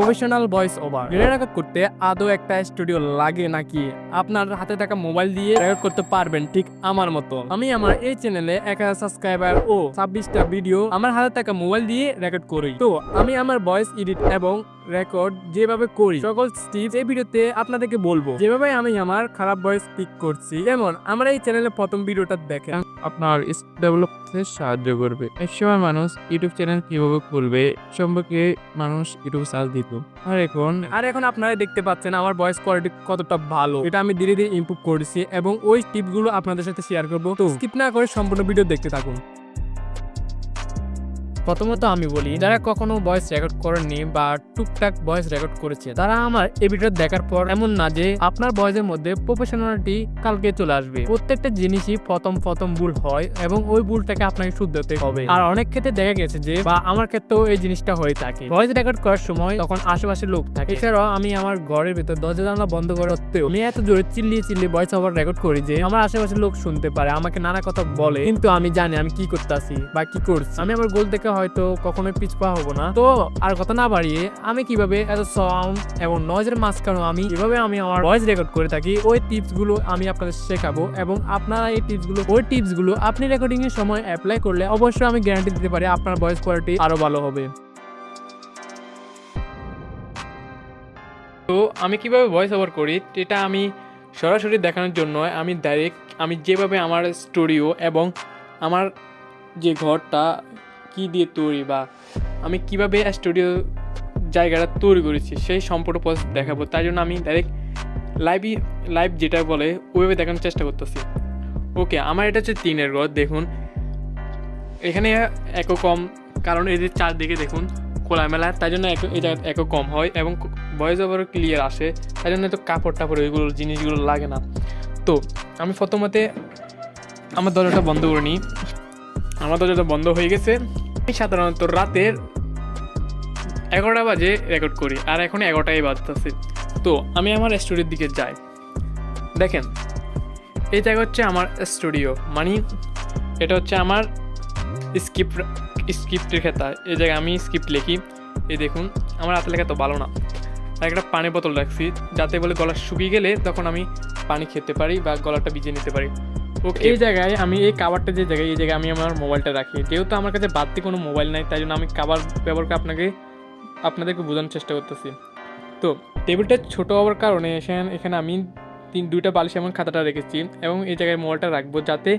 Professional voice over. Record করতে আদৌ একটা স্টুডিও লাগে নাকি? আপনার হাতে থাকা মোবাইল দিয়ে রেকর্ড করতে পারবেন ঠিক আমার মতো। আমি আমার এই চ্যানেলে এক হাজার সাবস্ক্রাইবার ও ছাব্বিশটা ভিডিও আমার হাতে থাকা মোবাইল দিয়ে রেকর্ড করি। তো আমি আমার ভয়েস এডিট এবং রেকর্ড যেভাবে করি, সকল টিপস এই ভিডিওতে আপনাদেরকে বলব। যেভাবে আমি আমার খারাপ ভয়েস পিক করছি, যেমন আমার এই চ্যানেলে প্রথম ভিডিওটা দেখেন। আপনার স্কিল ডেভেলপতে সাহায্য করবে। একসময় মানুষ ইউটিউব চ্যানেল কীভাবে খুলবে সম্পর্কে মানুষ ইউটিউব সার্চ দিত। আর এখন আর এখন আপনারা দেখতে পাচ্ছেন আমার ভয়েস কোয়ালিটি কতটা ভালো। এটা আমি ধীরে ধীরে ইম্প্রুভ করেছি এবং ওই টিপগুলো আপনাদের সাথে শেয়ার করব। তো স্কিপ না করে সম্পূর্ণ ভিডিও দেখতে থাকুন। প্রথমত আমি বলি, যারা কখনো ভয়েস রেকর্ড করেননি বা টুকটাক ভয়েস রেকর্ড করেছে, তারা আমার এই ভিডিও দেখার পর এমন না যে আপনার ভয়েসের মধ্যে প্রফেশনালিটি কালকে চলে আসবে। প্রত্যেকটা জিনিসই প্রথম প্রথম ভুল হয় এবং ওই ভুলটাকে আপনাকে শুধরাতে হবে। আর অনেক ক্ষেত্রে দেখা গেছে যে, বা আমার ক্ষেত্রেও এই জিনিসটা হয়ে থাকে। ভয়েস রেকর্ড করার সময় তখন আশেপাশে লোক থাকে। এছাড়াও আমি আমার ঘরের ভিতর দরজা জানলা বন্ধ করে সত্ত্বেও আমি এত জোরে চিল্লিয়ে চিল্লিয়ে ভয়েস ওভার রেকর্ড করি যে, আমার আশেপাশে লোক শুনতে পারে, আমাকে নানা কথা বলে। কিন্তু আমি জানি আমি কি করতেছি বা কি করছি। আমি আমার গোল থেকে হয়তো কখনোই পিছপা হব না। তো আর কথা না বাড়িয়ে, আমি কীভাবে এত সাউন্ড এবং নয়েজের মাঝখানেও আমি, কীভাবে আমি আমার ভয়েস রেকর্ড করে থাকি, ওই টিপসগুলো আমি আপনাদের শেখাবো এবং আপনারা এই টিপসগুলো ওই টিপসগুলো আপনি রেকর্ডিং এর সময় অ্যাপ্লাই করলে অবশ্যই আমি গ্যারান্টি দিতে পারি আপনার ভয়েস কোয়ালিটি আরও ভালো হবে। তো আমি কীভাবে ভয়েস ওভার করি, এটা আমি সরাসরি দেখানোর জন্য আমি ডাইরেক্ট আমি যেভাবে আমার স্টুডিও এবং আমার যে ঘরটা কি দিয়ে তৈরি বা আমি কীভাবে স্টুডিও জায়গাটা তৈরি করেছি, সেই সম্পূর্ণ প্রসেস দেখাবো। তাই জন্য আমি ডাইরেক্ট লাইভই লাইভ যেটা বলে, ওইভাবে দেখানোর চেষ্টা করতেছি। ওকে আমার এটা হচ্ছে তিনের ঘর দেখুন। এখানে একও কম, কারণ এই যে চারদিকে দেখুন, খোলামেলা, তাই জন্য এই জায়গায় একও কম হয় এবং ভয়েস ওভারও ক্লিয়ার আসে। তাই জন্য তো কাপড় টাপড় ওইগুলো, জিনিসগুলো লাগে না। তো, আমি প্রথমতে আমার দরজাটা বন্ধ করে নিই। আমার দরজাটা বন্ধ হয়ে গেছে। সাধারণত রাতের এগারোটা বাজে রেকর্ড করি, আর এখন এগারোটাই বাজতেছে। তো আমি আমার স্টুডিওর দিকে যাই। দেখেন, এই জায়গা হচ্ছে আমার স্টুডিও মানে এটা হচ্ছে আমার স্ক্রিপ্ট স্ক্রিপ্টের খাতা। এই জায়গায় আমি স্ক্রিপ্ট লিখি। এই দেখুন, আমার হাতে লেখা তো ভালো না। আর একটা পানি বোতল রাখছি, যাতে বলে গলা শুকিয়ে গেলে তখন আমি পানি খেতে পারি বা গলাটা ভিজিয়ে নিতে পারি। এই জায়গায় আমি এই কাভারটা যে জায়গায়, এই জায়গায় আমি আমার মোবাইলটা রাখি। যেহেতু আমার কাছে বাড়তি কোনো মোবাইল নাই, তাই জন্য আমি কাভার ব্যবহার করে আপনাকে, আপনাদেরকে বোঝানোর চেষ্টা করতেছি। তো টেবিলটা ছোটো হওয়ার কারণে এখানে এখানে আমি তিন, দুইটা বালিশ এমন খাতাটা রেখেছি এবং এই জায়গায় মোবাইলটা রাখব যাতে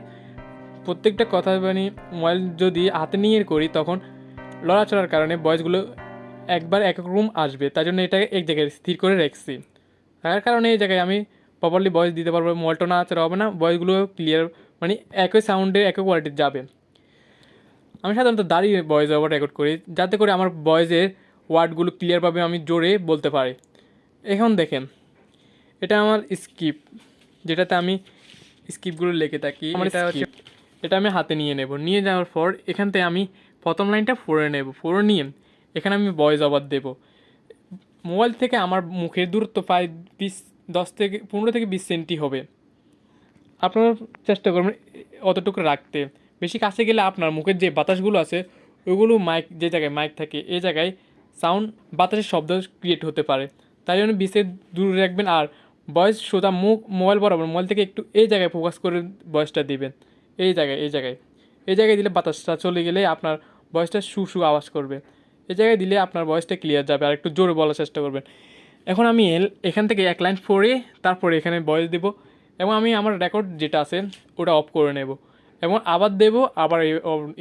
প্রত্যেকটা কথা মানে মোবাইল যদি হাতে নিয়ে করি, তখন লড়াচড়ার কারণে বয়সগুলো একবার এক এক রুম আসবে। তাই জন্য এটাকে এক জায়গায় স্থির করে রাখছি। তার কারণে এই জায়গায় আমি প্রপারলি ভয়েস দিতে পারব মোবাইলটা না আচড়া হবে না ভয়েসগুলো ক্লিয়ার মানে একই সাউন্ডে একই কোয়ালিটির যাবে। আমি সাধারণত দাঁড়িয়ে ভয়েস ওভার রেকর্ড করি যাতে করে আমার ভয়েসের ওয়ার্ডগুলো ক্লিয়ারভাবে আমি জোরে বলতে পারি। এখন দেখেন এটা আমার স্কিপ যেটাতে আমি স্কিপগুলো লিখে থাকি। আমার এটা এটা আমি হাতে নিয়ে নেব। নিয়ে যাওয়ার পর এখান থেকে আমি প্রথম লাইনটা ফোরে নেব। ফোরে নিয়ে এখানে আমি ভয়েস ওভার দেব। মোবাইল থেকে আমার মুখের দূরত্ব প্রায় বিশ দশ থেকে পনেরো থেকে বিশ সেন্টি হবে। আপনারা চেষ্টা করবেন অতটুকু রাখতে। বেশি কাছে গেলে আপনার মুখের যে বাতাসগুলো আছে, ওইগুলো মাইক যে জায়গায় মাইক থাকে এই জায়গায় সাউন্ড বাতাসের শব্দ ক্রিয়েট হতে পারে। তাই জন্য বিশেষ দূরে রাখবেন আর ভয়েস সোজা মুখ মোবাইল বরাবর মোবাইল থেকে একটু এই জায়গায় ফোকাস করে ভয়েসটা দিবেন। এই জায়গায় এই জায়গায়। এই জায়গায় দিলে বাতাসটা চলে গেলে আপনার ভয়েসটা সু সু আওয়াজ করবে। এই জায়গায় দিলে আপনার ভয়েসটা ক্লিয়ার যাবে। আর একটু জোরে বলার চেষ্টা করবেন। এখন আমি এখান থেকে এক লাইন পড়ে, তারপরে এখানে ভয়েস দেবো, এবং আমি আমার রেকর্ড যেটা আছে, ওটা অফ করে নেব, এবং আবার দেব, আবার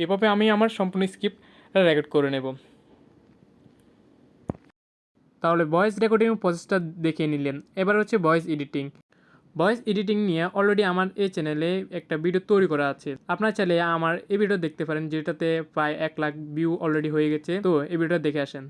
এভাবে আমি আমার সম্পূর্ণ স্ক্রিপ্ট রেকর্ড করে নেব। তাহলে ভয়েস রেকর্ডিং প্রসেসটা দেখে নিলেন। এবার হচ্ছে ভয়েস এডিটিং ভয়েস এডিটিং নিয়ে অলরেডি আমার এই চ্যানেলে একটা ভিডিও তৈরি করা আছে। আপনার চাইলে আমার এই ভিডিও দেখতে পারেন, যেটাতে প্রায় এক লাখ ভিউ অলরেডি হয়ে গেছে। তো এই ভিডিওটা দেখে আসেন।